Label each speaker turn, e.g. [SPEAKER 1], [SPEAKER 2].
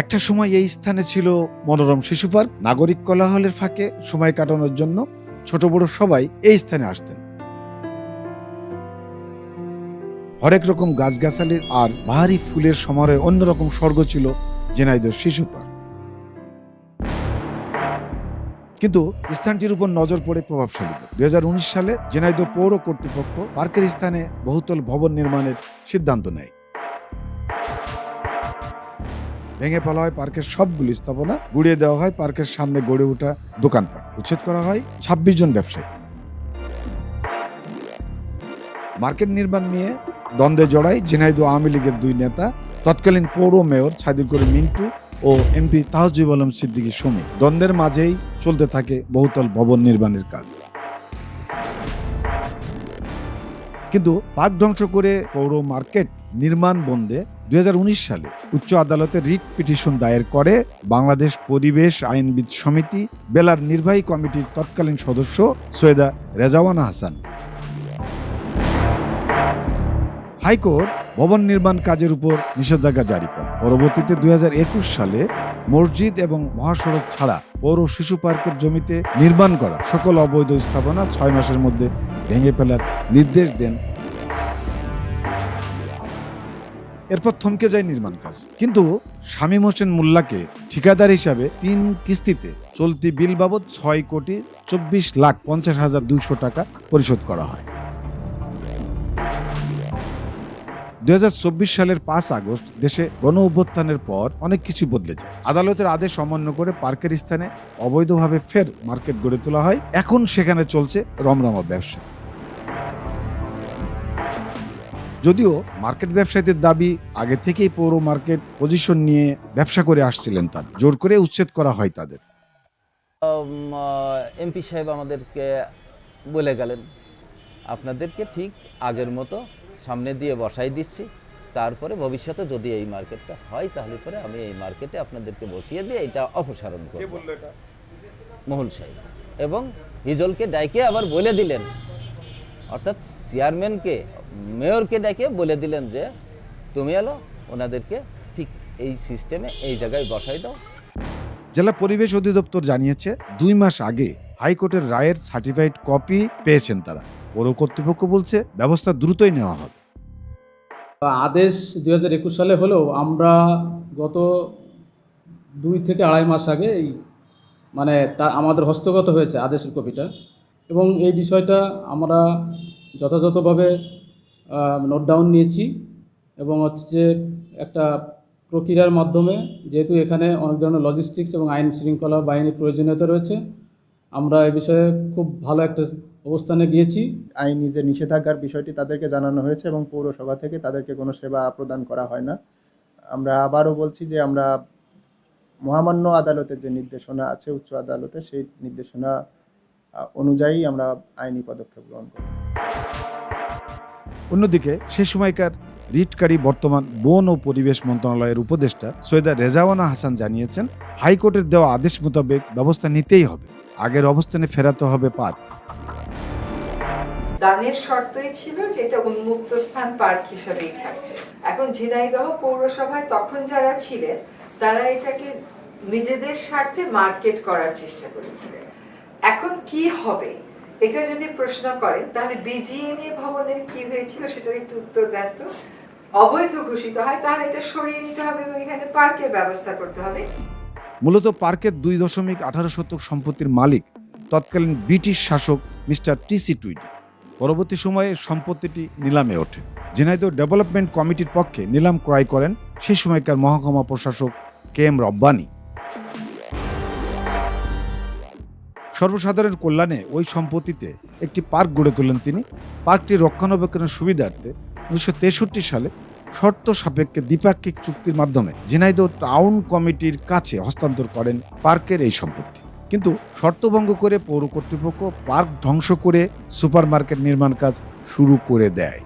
[SPEAKER 1] একটা সময় এই স্থানে ছিল মনোরম শিশু পার্ক। নাগরিক কোলাহলের ফাঁকে সময় কাটানোর জন্য ছোট বড় সবাই এই স্থানে আসতেন। হরেক রকম গাছগাছালির আর বাহারি ফুলের সমারোহে অন্যরকম স্বর্গ ছিল জেনাইদর শিশু পার্ক। কিন্তু স্থানটির উপর নজর পড়ে প্রভাবশালীদের দুই হাজার উনিশ সালে জেনাইদহ পৌর কর্তৃপক্ষ পার্কের স্থানে বহুতল ভবন নির্মাণের সিদ্ধান্ত নেয়। ভেঙে ফেলা হয়, পার্কের সবগুলি স্থাপনা গুড়িয়ে দেওয়া হয়, পার্কের সামনে গড়ে ওঠা দোকানপাট। উচ্ছেদ করা হয় ছাব্বিশ জন ব্যবসায়ী। মার্কেট নির্মাণ নিয়ে দ্বন্দ্বে জড়ায় ঝিনাইদহ আওয়ামী লীগের দুই নেতা, তৎকালীন পৌর মেয়র ছাদিল করিম মিন্টু ও এমপি তাহজিব আলম সিদ্দিকী সুমি দ্বন্দ্বের মাঝেই চলতে থাকে বহুতল ভবন নির্মাণের কাজ। কিন্তু পার্ক ধ্বংস করে পৌর মার্কেট নির্মাণ বন্ধে দুই সালে উচ্চ আদালতে রিট পিটিশন দায়ের করে বাংলাদেশ পরিবেশ আইনবিদ সমিতি বেলার নির্বাহী কমিটির তৎকালীন সদস্য সৈয়দা রেজাওয়ানা হাসান। হাইকোর্ট ভবন নির্মাণ কাজের উপর নিষেধাজ্ঞা জারি করে। পরবর্তীতে দুই হাজার একুশ সালে মসজিদ এবং মহাসড়ক ছাড়া পৌর শিশু পার্কের জমিতে নির্মাণ করা সকল অবৈধ স্থাপনা ছয় মাসের মধ্যে ভেঙে ফেলার নির্দেশ দেন এরপর থমকে যায় নির্মাণ কাজ। কিন্তু শামীম হোসেন মোল্লাকে ঠিকাদার হিসাবে তিন কিস্তিতে চলতি বিল বাবদ ছয় কোটি চব্বিশ লাখ পঞ্চাশ হাজার দুইশো টাকা পরিশোধ করা হয়। দু হাজার চব্বিশ সালের পাঁচ আগস্ট দেশে গণ অভ্যুত্থানের পর অনেক কিছু বদলে যায়। আদালতের আদেশ অমান্য করে পার্কের স্থানে অবৈধভাবে ফের মার্কেট গড়ে তোলা হয়। এখন সেখানে চলছে রমরমা ব্যবসা। যদিও মার্কেট ব্যবসায়ীদের দাবি আগে থেকেই পৌর মার্কেট পজিশন নিয়ে ব্যবসা করে আসছিলেন তার। জোর করে উচ্ছেদ করা হয় তাদের।
[SPEAKER 2] এমপি সাহেব আমাদেরকে বলে গেলেন আপনাদেরকে ঠিক আগের মতো সামনে দিয়ে বসাই দিচ্ছি। তারপরে ভবিষ্যতে যদি এই মার্কেটটা হয় তাহলে পরে আমি এই মার্কেটে আপনাদেরকে বসিয়ে দিয়ে এটা অপসারণ করব। মহুল সাহেব। এবং হিজলকে ডাইকে আবার বলে দিলেন অর্থাৎ চেয়ারম্যানকে মেয়রকে ডেকে বলে দিলেন যে তুমি এলো ওনাদেরকে ঠিক এই সিস্টেমে এই জায়গায় বসাই দাও।
[SPEAKER 1] জেলা পরিবেশ অধিদপ্তর জানিয়েছে দুই মাস আগে হাইকোর্টের রায়ের সার্টিফাইড কপি পেয়েছেন তারা। পৌর কর্তৃপক্ষ বলছে ব্যবস্থা দ্রুতই নেওয়া হবে।
[SPEAKER 3] আদেশ দুই হাজার একুশ সালে হলেও আমরা গত দুই থেকে আড়াই মাস আগে এই মানে তা আমাদের হস্তগত হয়েছে আদেশের কপিটা। এবং এই বিষয়টা আমরা যথাযথভাবে নোট ডাউন নিয়েছি এবং হচ্ছে যে একটা প্রক্রিয়ার মাধ্যমে যেহেতু এখানে অনেক ধরনের লজিস্টিক্স এবং আইন শৃঙ্খলা বাহিনীর প্রয়োজনীয়তা রয়েছে, আমরা এই বিষয়ে খুব ভালো একটা অবস্থানে গিয়েছি।
[SPEAKER 4] আইনি যে নিষেধাজ্ঞার বিষয়টি তাদেরকে জানানো হয়েছে এবং পৌরসভা থেকে তাদেরকে কোনো সেবা প্রদান করা হয় না। আমরা আবারও বলছি যে আমরা মহামান্য আদালতের যে নির্দেশনা আছে, উচ্চ আদালতে সেই নির্দেশনা অনুযায়ী আমরা আইনি পদক্ষেপ গ্রহণ করব
[SPEAKER 1] অন্যদিকে সে সময়কার রিটকারী বর্তমান বন ও পরিবেশ মন্ত্রণালয়ের উপদেষ্টা সৈয়দা রেজাওয়ানা হাসান জানিয়েছেন হাইকোর্টের দেওয়া আদেশ মোতাবেক ব্যবস্থা নিতেই হবে। আগের অবস্থানে ফেরাতে হবে পার্ক।
[SPEAKER 5] দানের শর্তই ছিল যে এটা উন্মুক্ত স্থান পার্ক হিসেবেই থাকবে। এখন ঝিনাইদহ পৌরসভায় তখন যারা ছিলেন তারা এটাকে নিজেদের স্বার্থে মার্কেট করার চেষ্টা করেছিলেন। এখন কি হবে? এটা যদি প্রশ্ন করেন, তাহলে বিজিএমএ ভবনের কি হয়েছিল সেটার একটু উত্তর দেন তো। অবৈধ ঘোষিত হয়, তাহলে এটা সরিয়ে নিতে হবে এবং এখানে পার্কের ব্যবস্থা করতে হবে।
[SPEAKER 1] মূলত পার্কের দুই দশমিক আঠারো শতক সম্পত্তির মালিক তৎকালীন ব্রিটিশ শাসক মিস্টার টিসি টুইডি। পরবর্তী সময়ে সম্পত্তিটি নিলামে ওঠে। ঝিনাইদহ ডেভেলপমেন্ট কমিটির পক্ষে নিলাম ক্রয় করেন সেই সময়কার মহকুমা প্রশাসক কে এম রব্বানি। সর্বসাধারণ কল্যাণে ওই সম্পত্তিতে একটি পার্ক গড়ে তোলেন তিনি। পার্কটি রক্ষণাবেক্ষণের সুবিধার্থে উনিশশো তেষট্টি সালে শর্ত সাপেক্ষে দ্বিপাক্ষিক চুক্তির মাধ্যমে ঝিনাইদহ টাউন কমিটির কাছে হস্তান্তর করেন পার্কের এই সম্পত্তি। কিন্তু শর্তভঙ্গ করে পৌর কর্তৃপক্ষ পার্ক ধ্বংস করে সুপারমার্কেট নির্মাণ কাজ শুরু করে দেয়।